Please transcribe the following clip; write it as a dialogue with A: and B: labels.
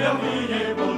A: Я